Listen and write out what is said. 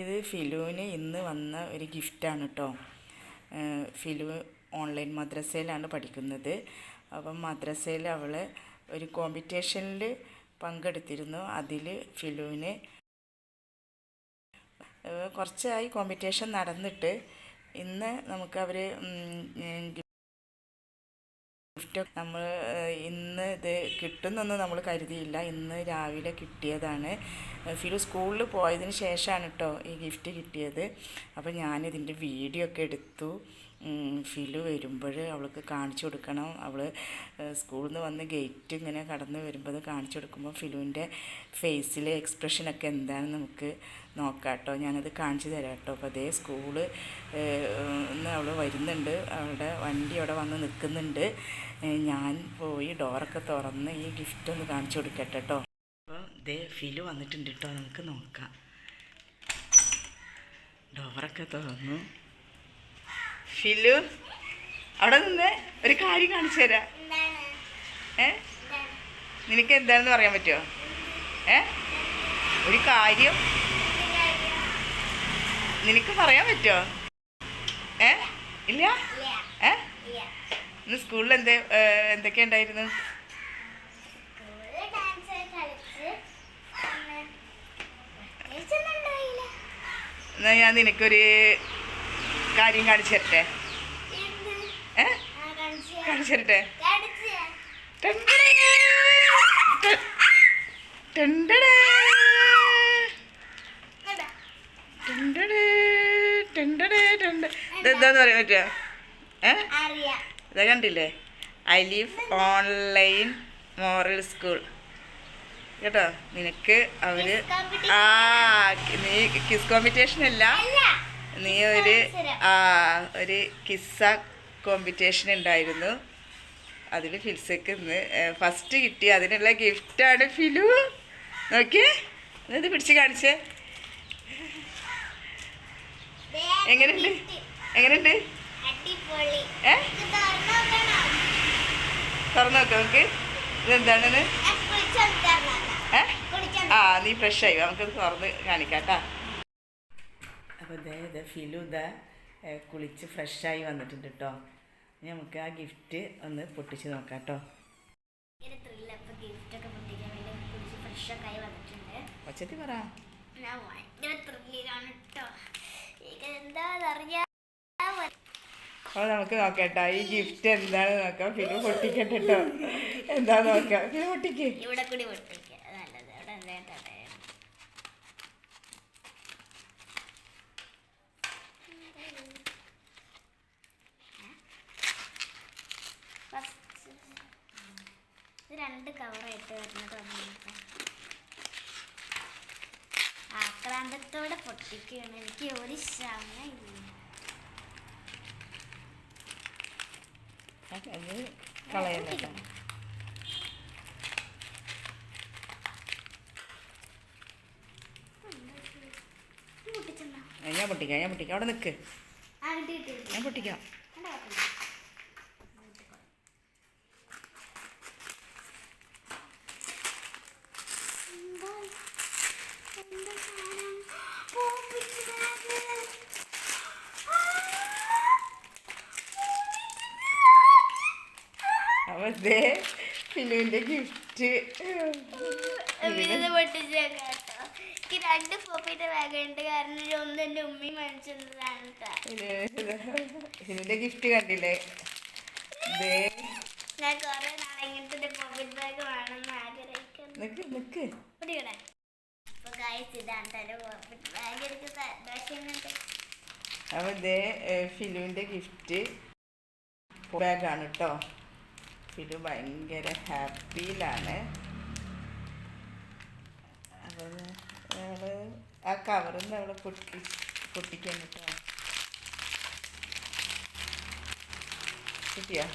ഇത് ഫിലുവിന് ഇന്ന് വന്ന ഒരു ഗിഫ്റ്റാണ് കേട്ടോ ഫിലു ഓൺലൈൻ മദ്രസയിലാണ് പഠിക്കുന്നത്. അപ്പം മദ്രസയിൽ അവൾ ഒരു കോമ്പറ്റീഷനിൽ പങ്കെടുത്തിരുന്നു. അതിൽ ഫിലുവിന് കുറച്ചായി കോമ്പറ്റീഷൻ നടന്നിട്ട് ഇന്ന് നമുക്ക് അവർ ഗിഫ്റ്റ് നമ്മൾ ഇന്ന് ഇത് കിട്ടുന്നൊന്നും നമ്മൾ കരുതിയില്ല. ഇന്ന് രാവിലെ കിട്ടിയതാണ്. ഫിലു സ്കൂളിൽ പോയതിന് ശേഷമാണ് കേട്ടോ ഈ ഗിഫ്റ്റ് കിട്ടിയത്. അപ്പോൾ ഞാനിതിന്റെ വീഡിയോ ഒക്കെ എടുത്തു. ഫിലു വരുമ്പോൾ അവൾക്ക് കാണിച്ചു കൊടുക്കണം. അവൾ സ്കൂളിൽ നിന്ന് വന്ന് ഗേറ്റ് ഇങ്ങനെ കടന്ന് വരുമ്പോൾ കാണിച്ചു കൊടുക്കുമ്പോൾ ഫിലുവിന്റെ ഫേസിലെ എക്സ്പ്രഷനൊക്കെ എന്താണെന്ന് നമുക്ക് നോക്കാം കേട്ടോ ഞാനത് കാണിച്ചു തരാം കേട്ടോ അപ്പോൾ അതേ സ്കൂൾ ഇന്ന് അവൾ വരുന്നുണ്ട്. അവളുടെ വണ്ടി അവിടെ വന്ന് നിൽക്കുന്നുണ്ട്. ഞാൻ പോയി ഡോറൊക്കെ തുറന്ന് ഈ ഗിഫ്റ്റ് ഒന്ന് കാണിച്ചു കൊടുക്കട്ടെ കേട്ടോ അപ്പോൾ ദേ ഫിലു വന്നിട്ടുണ്ട് കേട്ടോ നമുക്ക് നോക്കാം. ഡോറൊക്കെ തുറന്നു. ഫിലു അവിടെ നിന്ന് ഒരു കാര്യം കാണിച്ചു തരാം. ഏ? നിനക്ക് എന്താണെന്ന് പറയാൻ പറ്റുമോ ഏ? ഒരു കാര്യം നിനക്ക് പറയാൻ പറ്റുമോ ഏ? ഇല്ല? ഏ? ഇന്ന് സ്കൂളിൽ എന്ത് എന്തൊക്കെ ഉണ്ടായിരുന്നു? എന്നാ ഞാൻ നിനക്കൊരു കാര്യം കാണിച്ചു തരട്ടെ. കാണിച്ചു തരട്ടെ ടെണ്ട. ഇതെന്താന്ന് പറയാൻ പറ്റുമോ ഏ? ഇതാ കണ്ടില്ലേ? I leave online moral school. കേട്ടോ? നിനക്ക് അവർ ആ നീ കിസ് കോമ്പറ്റീഷൻ അല്ല. നീ ഒരു ആ ഒരു കിസ്സ കോമ്പറ്റീഷൻ ഉണ്ടായിരുന്നു. അതിൽ ഫിൽസക്ക് ഇന്ന് ഫസ്റ്റ് കിട്ടി. അതിനുള്ള ഗിഫ്റ്റാണ് ഫിലു. നോക്കിയേ. ഇത് പിടിച്ച് കാണിച്ചേ? എങ്ങനെയുണ്ട്? എങ്ങനെയുണ്ട്? ഏ? തുറന്ന് നോക്കാം നമുക്ക്. ഇതെന്താണെന്ന് ഏ ആ നീ ഫ്രഷ് ആയി നമുക്കത് തുറന്ന് കാണിക്കാം കേട്ടോ അപ്പോൾ ഇതേ ഇത് ഫിലു ഇതാ കുളിച്ച് ഫ്രഷായി വന്നിട്ടുണ്ട് കേട്ടോ നമുക്ക് ആ ഗിഫ്റ്റ് ഒന്ന് പൊട്ടിച്ച് നോക്കാം കേട്ടോ. ഒച്ചത്തി പറ. അപ്പോൾ നമുക്ക് നോക്കാം കേട്ടോ. ഈ ഗിഫ്റ്റ് എന്താണ് നോക്കാം. ഫിലു പൊട്ടിക്കട്ടെ കേട്ടോ. എന്താന്ന് നോക്കാം. ഫിലു പൊട്ടിക്ക്. ഇവിടെ കൂടി പൊട്ടിക്കേ. നല്ലത്. ഇവിടെ എന്താ തടയാൻ ഫസ്റ്റ് ഇത് രണ്ട് കവറായിട്ട് വരുന്നത് ആക്രാന്തത്തോടെ പൊട്ടിക്കുകയാണ്. എനിക്ക് ഒരു ശ്രമയില്ല ഞാൻ പൊട്ടിക്കാം ഞാൻ പൊട്ടിക്കാം. അവിടെ നിൽക്ക്. ഞാൻ പൊട്ടിക്കാം. അപ്പോൾ ഇതേ ഗിഫ്റ്റ്. എനിക്ക് രണ്ട് പോപ്പിന്റെ ബാഗ് ഉണ്ട്. കാരണം ഒന്ന് എന്റെ ഉമ്മയും മേടിച്ചതാണ് ഫിലുവിന്റെ ഗിഫ്റ്റ് കണ്ടില്ലേ? ഞാൻ കുറെ നാളെ ഇങ്ങനത്തെ പോക്കറ്റ് ബാഗ് വേണമെന്ന് ആഗ്രഹിക്കുന്നു. നിക്ക് നിക്ക്. അപ്പോൾ ഇതേ ഫിലുവിന്റെ ഗിഫ്റ്റ് ബാഗാണ് കേട്ടോ ഫിലു ഭയങ്കര ഹാപ്പിയിലാണ്. അപ്പോൾ അവൾ ആ കവറിൽ നിന്ന് അവളെ പൊട്ടി പൊട്ടിക്കാൻ കേട്ടോ കിട്ടിയോ?